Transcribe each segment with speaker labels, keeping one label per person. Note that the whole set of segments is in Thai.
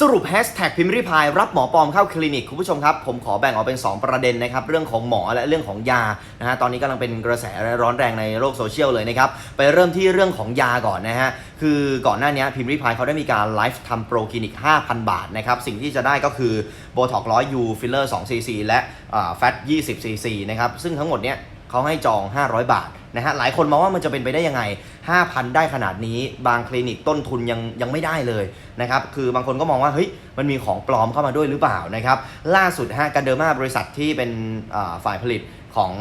Speaker 1: สรุปแฮชแท็กพิมพ์ริพายรับหมอปลอมเข้าคลินิก คุณผู้ชมครับ ผมขอแบ่งออกเป็น 2 ประเด็นนะครับ เรื่องของหมอและเรื่องของยานะฮะตอนนี้กำลังเป็นกระแสร้อนแรงในโลกโซเชียลเลยนะครับ ไปเริ่มที่เรื่องของยาก่อนนะฮะ คือก่อนหน้านี้พิมพ์ริพายเขาได้มีการไลฟ์ทำโปรคลินิก 5,000 บาทนะครับ สิ่งที่จะได้ก็คือโบท็อกร้อยยูฟิลเลอร์2 cc และแฟต20 cc นะครับซึ่งทั้งหมดเนี้ยเขาให้จอง 500 บาท นะฮะหลายคนมองว่ามันจะเป็นไปได้ยังไง 5,000 ได้ขนาดนี้บางคลินิกต้นทุนยังยังไม่ได้เลยนะครับคือบางคนก็มองว่าเฮ้ยมันมีของปลอมเข้ามาด้วยหรือเปล่านะครับล่าสุดฮะกันเดอร์มาบริษัทที่เป็นฝ่ายผลิตของ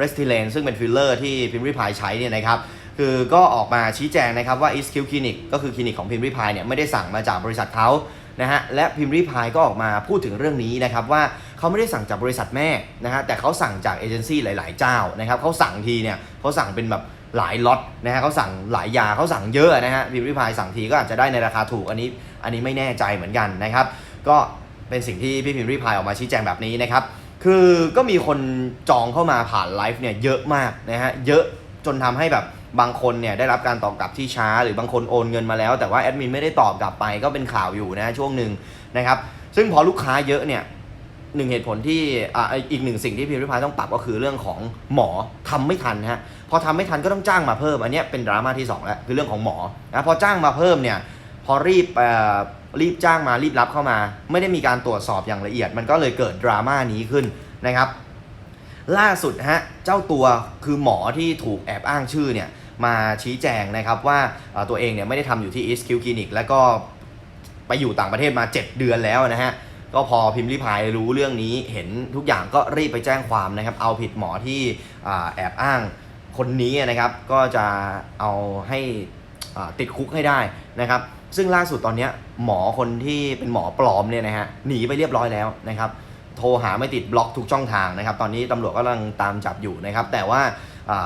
Speaker 1: r e s t i l a n ซึ่งเป็นฟิลเลอร์ที่พิมพ์ริพายใช้เนี่ยนะครับคือก็ออกมาชี้แจงนะครับว่า e s q Clinic ก็คือคลินิกของพิมพ์ริพายเนี่ยไม่ได้สั่งมาจากบริษัทเขานะฮะและพิมพ์ริพายก็ออกมาพูดถึงเรื่องนี้นะครับว่า เขาไม่ได้สั่งจากบริษัทแม่นะฮะแต่เขาสั่งจากเอเจนซี่หลาย ๆ เจ้านะครับเขาสั่งทีเนี่ยเขาสั่งเป็นแบบหลายล็อตนะฮะเขาสั่งหลายยาเขาสั่งเยอะนะฮะพิมพ์ริพายสั่งทีก็อาจจะได้ในราคาถูกอันนี้ อันนี้ไม่แน่ใจเหมือนกันนะครับ ก็เป็นสิ่งที่พี่พิมพ์ริพายออกมาชี้แจงแบบนี้นะครับคือก็มีคนจองเข้ามาผ่านไลฟ์เนี่ยเยอะมากนะฮะเยอะจนทำให้แบบบางคนเนี่ยได้รับการตอบกลับที่ช้า หรือบางคนโอนเงินมาแล้ว แต่ว่าแอดมินไม่ได้ตอบกลับไปก็เป็นข่าวอยู่นะช่วงหนึ่งนะครับซึ่งพอลูกค้าเยอะเนี่ย หนึ่งเหตุผลที่อ่าอีกหนึ่งสิ่งที่พิมพ์ริพายต้องปรับก็คือเรื่องของหมอทำไม่ทันฮะพอทำไม่ทันก็ต้องจ้างมาเพิ่ม อันเนี้ยเป็นดราม่าที่สองแล้วคือเรื่องของหมอนะพอจ้างมาเพิ่มเนี่ยพอรีบอ่อรีบจ้างมารีบรับเข้ามา ไม่ได้มีการตรวจสอบอย่างละเอียด มันก็เลยเกิดดราม่านี้ขึ้นนะครับ ล่าสุดฮะเจ้าตัวคือหมอที่ถูกแอบอ้างชื่อเนี่ยมาชี้แจงนะครับว่าตัวเองเนี่ยไม่ได้ทำอยู่ที่ East Q Clinic แล้วก็ไปอยู่ต่างประเทศมา 7 เดือนแล้วนะฮะ ก็พอพิมพ์ริพายรู้เรื่องนี้เห็นทุกอย่างก็รีบไปแจ้งความนะครับ เอาผิดหมอที่อแอบอ้างคนนี้นะครับ ก็จะเอาให้ติดคุกให้ได้นะครับ ซึ่งล่าสุดตอนนี้หมอคนที่เป็นหมอปลอมเนี่ยนะฮะหนีไปเรียบร้อยแล้วนะครับ โทรหาไม่ติดบล็อกทุกช่องทางนะครับ ตอนนี้ตำรวจกำลังตามจับอยู่นะครับ แต่ว่า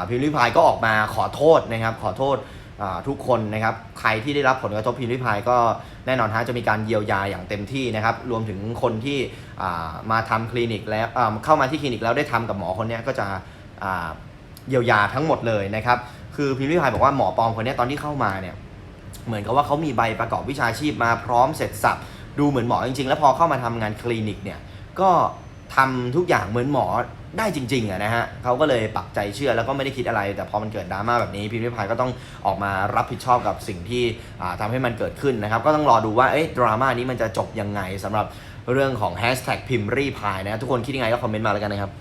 Speaker 1: พิมพ์ริพายก็ออกมาขอโทษนะครับ ขอโทษ ทุกคนนะครับใครที่ได้รับผลกระทบพิมพ์ริพายก็แน่นอนฮะจะมีการเยียวยาอย่างเต็มที่นะครับ รวมถึงคนที่มาทำคลินิกแล้วเข้ามาที่คลินิกแล้วได้ทำกับหมอคนนี้ก็จะเยียวยาทั้งหมดเลยนะครับ คือพิมพ์ริพายบอกว่าหมอปอมคนนี้ตอนที่เข้ามาเนี่ยเหมือนกับว่าเขามีใบประกอบวิชาชีพมาพร้อมเสร็จสับดูเหมือนหมอจริงๆ แล้วพอเข้ามาทำงานคลินิกเนี่ยก็ ทำทุกอย่างเหมือนหมอได้จริงๆอะนะฮะเขาก็เลยปักใจเชื่อแล้วก็ไม่ได้คิดอะไร แต่พอมันเกิดดราม่าแบบนี้พิมพ์ริพายก็ต้องออกมารับผิดชอบกับสิ่งที่ทำทำให้มันเกิดขึ้นนะครับ ก็ต้องรอดูว่าเอ๊ะดราม่านี้มันจะจบยังไงสำหรับเรื่องของแฮชแท็กพิมพ์รีพายนะทุกคนคิดยังไงก็คอมเมนต์มาแล้วกันนะครับ